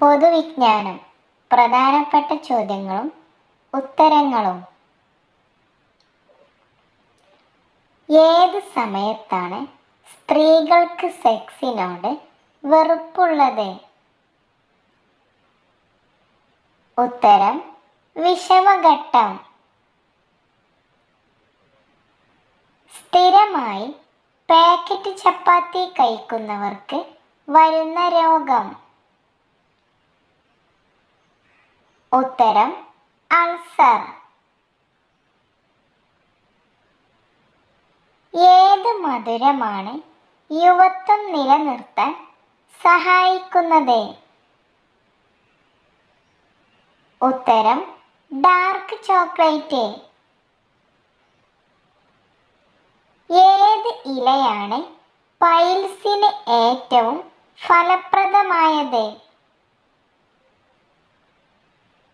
പൊതുവിജ്ഞാനം പ്രധാനപ്പെട്ട ചോദ്യങ്ങളും ഉത്തരങ്ങളും. ഏത് സമയത്താണ് സ്ത്രീകൾക്ക് സെക്സിനോട് വെറുപ്പുള്ളത്? ഉത്തരം വിഷമഘട്ടം. സ്ഥിരമായി പാക്കറ്റ് ചപ്പാത്തി കഴിക്കുന്നവർക്ക് വരുന്ന രോഗം. ഉത്തരം അൾസർ ഏത് മധുരമാണ് യുവത്വം നിലനിർത്താൻ സഹായിക്കുന്നത്? ഉത്തരം ഡാർക്ക് ചോക്ലേറ്റ് ഏത് ഇലയാണ് പൈൽസിന് ഏറ്റവും ഫലപ്രദമായത്?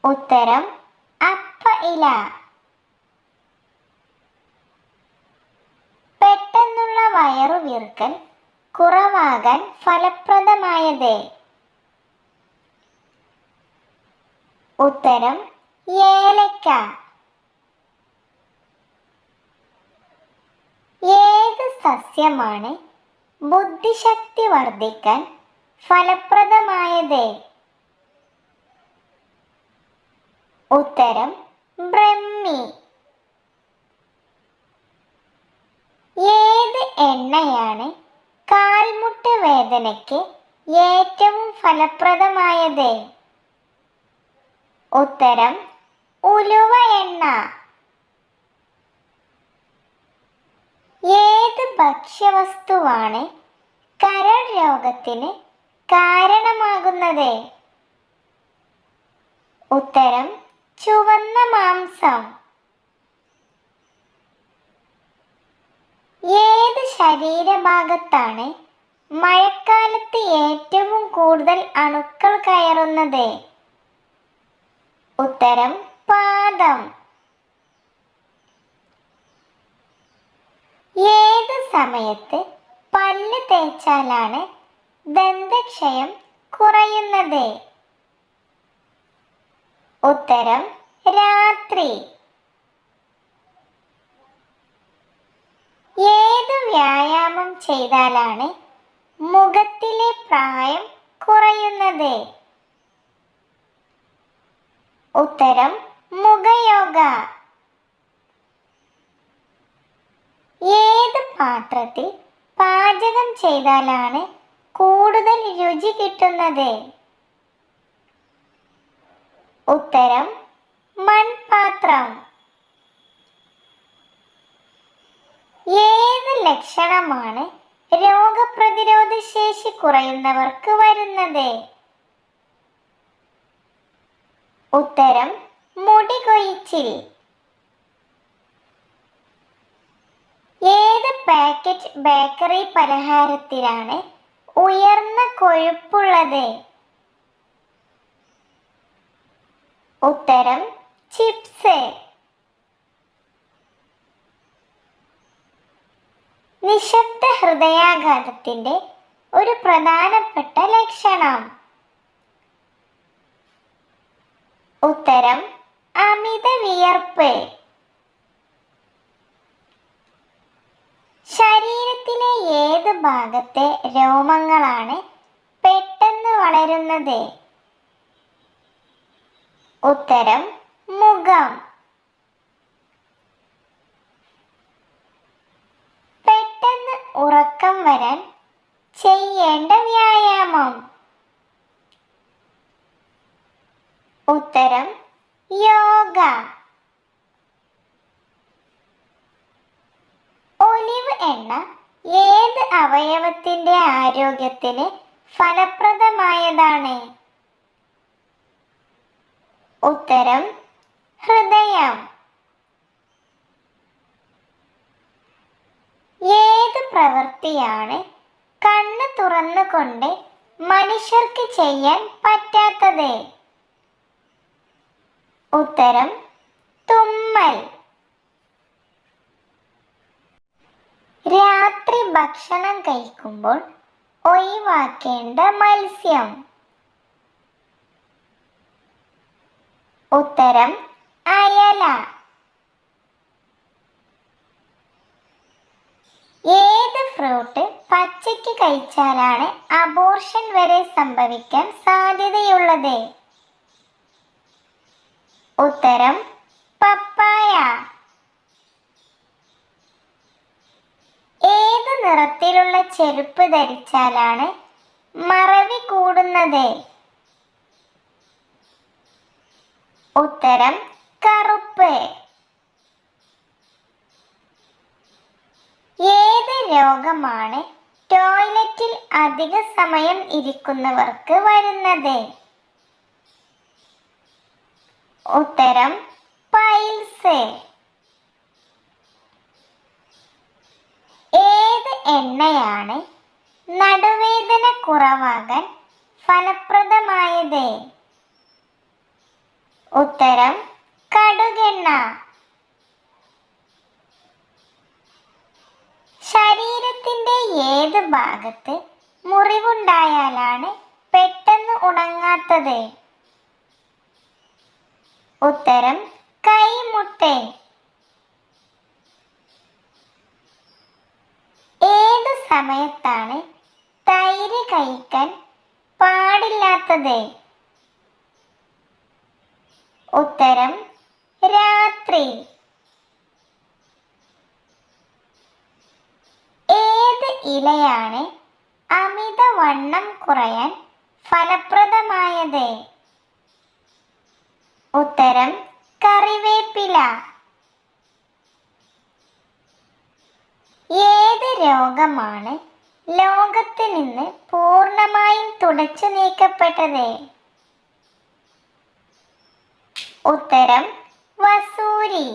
ഉത്തരം അപ്പ ഇല. പെട്ടെന്നുള്ള വയറു വീർക്കൽ കുറവാകാൻ ഫലപ്രദമായത്. ഉത്തരം ഏലക്ക. ഏത് സസ്യമാണ് ബുദ്ധിശക്തി വർദ്ധിക്കാൻ ഫലപ്രദമായത്? ഉത്തരം ബ്രഹ്മി. ഏത് എണ്ണയാണ് കാൽമുട്ട് വേദനയ്ക്ക് ഏറ്റവും ഫലപ്രദമായത്? ഉത്തരം ഉലുവ എണ്ണ. ഏത് ഭക്ഷ്യവസ്തുവാണ് കരൾ രോഗത്തിന് കാരണമാകുന്നത്? ഉത്തരം ചുവന്ന മാംസം. ഏത് ശരീരഭാഗത്താണ് മഴക്കാലത്ത് ഏറ്റവും കൂടുതൽ അണുക്കൾ കയറുന്നത്? ഉത്തരം പാദം. ഏത് സമയത്ത് പല്ല് തേച്ചാലാണ് ദന്തക്ഷയം കുറയുന്നത്? ഉത്തരം രാത്രി. ഏത് വ്യായാമം ചെയ്താലാണ് മുഖത്തിലെ പ്രായം കുറയുന്നത്? ഉത്തരം മുഖയോഗ. ഏത് പാത്രത്തിൽ പാചകം ചെയ്താലാണ് കൂടുതൽ രുചി കിട്ടുന്നത്? ഉത്തരം മൺപാത്രം. ഏത് ലക്ഷണമാണ് രോഗപ്രതിരോധ ശേഷി കുറയുന്നവർക്ക് വരുന്നത്? ഉത്തരം മുടി കൊയ്ച്ചിൽ ഏത് പാക്കറ്റ് ബേക്കറി പലഹാരത്തിലാണ് ഉയർന്ന കൊഴുപ്പുള്ളത്? ഉത്തരം ചിപ്സ്. നിശബ്ദ ഹൃദയാഘാതത്തിന്റെ ഒരു പ്രധാനപ്പെട്ട ലക്ഷണം. ഉത്തരം അമിത വിയർപ്പ്. ശരീരത്തിലെ ഏത് ഭാഗത്തെ രോമങ്ങളാണ് പെട്ടെന്ന് വളരുന്നത്? ഉത്തരം മുഖം. പെട്ടെന്ന് ഉറക്കം വരാൻ ചെയ്യേണ്ട വ്യായാമം. ഉത്തരം യോഗ. ഒലിവ് എണ്ണ ഏത് അവയവത്തിന്റെ ആരോഗ്യത്തിന് ഫലപ്രദമായതാണ്? ഉത്തരം ഹൃദയം. ഏത് പ്രവൃത്തിയാണ് കണ്ണ് തുറന്നുകൊണ്ട് മനുഷ്യർക്ക് ചെയ്യാൻ പറ്റാത്തത്? ഉത്തരം തുമ്മൽ. രാത്രി ഭക്ഷണം കഴിക്കുമ്പോൾ ഒഴിവാക്കേണ്ട മത്സ്യം. ഉത്തരം അയല. ഏത് ഫ്രൂട്ട് പച്ചയ്ക്ക് കഴിച്ചാലാണ് അബോർഷൻ വരെ സംഭവിക്കാൻ സാധ്യതയുള്ളത്? ഉത്തരം പപ്പായ. ഏത് നിറത്തിലുള്ള ചെരുപ്പ് ധരിച്ചാലാണ് മറവി കൂടുന്നത്? ഉത്തരം കറുപ്പ്. ഏത് രോഗമാണ് ടോയ്ലറ്റിൽ അധിക സമയം ഇരിക്കുന്നവർക്ക് വരുന്നത്? ഉത്തരം പൈൽസ്. ഏത് എണ്ണയാണ് നടുവേദന കുറവാകാൻ ഫലപ്രദമായത്? ഉത്തരം കടുകെണ്ണ. ശരീരത്തിന്റെ ഏത് ഭാഗത്ത് മുറിവുണ്ടായാലാണ് പെട്ടെന്ന് ഉണങ്ങാത്തത്? ഉത്തരം കൈമുട്ട്. ഏത് സമയത്താണ് തൈര് കഴിക്കാൻ പാടില്ലാത്തത്? ഉത്തരം രാത്രി. ഏത് ഇലയാണ് അമിതവണ്ണം കുറയാൻ ഫലപ്രദമായത്? ഉത്തരം കറിവേപ്പില. ഏത് രോഗമാണ് ലോകത്ത് നിന്ന് പൂർണമായും തുടച്ചു നീക്കപ്പെട്ടത്? ഉത്തരം വസൂരി.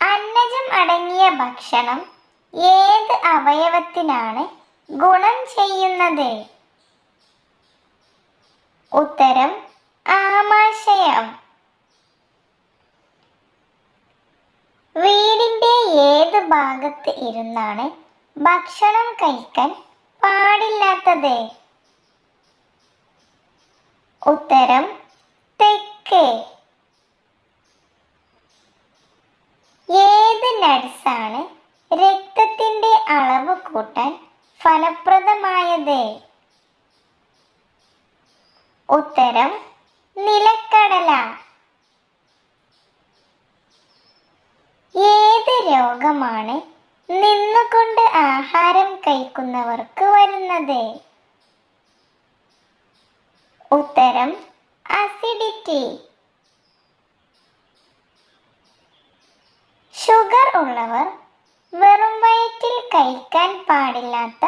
അന്നജം അടങ്ങിയ ഭക്ഷണം ഏത് അവയവത്തിനാണ് ഗുണം ചെയ്യുന്നത്? ഉത്തരം ആമാശയം. വീടിന്റെ ഏത് ഭാഗത്ത് ഇരുന്നാണ് ഭക്ഷണം കഴിക്കാൻ പാടില്ലാത്തത്? ഉത്തരം തെക്കേ. ഏത് നട്സാണ് രക്തത്തിന്റെ അളവ് കൂട്ടാൻ ഫലപ്രദമായത്? ഉത്തരം നിലക്കടല. ഏത് രോഗമാണ് നിന്നുകൊണ്ട് ആഹാരം കഴിക്കുന്നവർക്ക് വരുന്നത്? ഉത്തരം അസിഡിറ്റി ഷുഗർ ഉള്ളവർ വെറും വയറ്റിൽ കഴിക്കാൻ പാടില്ലാത്ത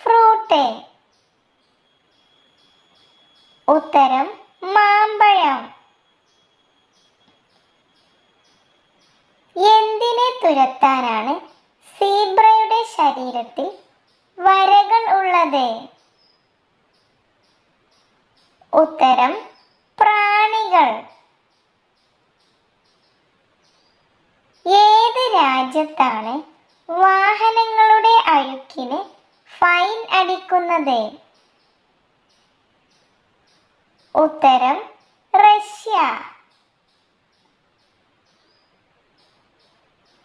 ഫ്രൂട്ട് ഉത്തരം മാമ്പഴം. എന്തിനെ തുരത്താനാണ് സീബ്രയുടെ ശരീരത്തിൽ വരകൾ ഉള്ളത്? ഉത്തരം പ്രാണികൾ. ഏത് രാജ്യത്താണ് വാഹനങ്ങളുടെ അഴുക്കിന് ഫൈൻ അടിക്കുന്നത്? ഉത്തരം റഷ്യ.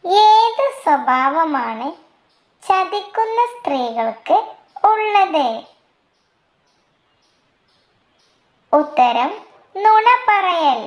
ഏത് സ്വഭാവമാണ് ചതിക്കുന്ന സ്ത്രീകൾക്ക് ഉള്ളത്? ഉത്തരം നുണ പറയൽ.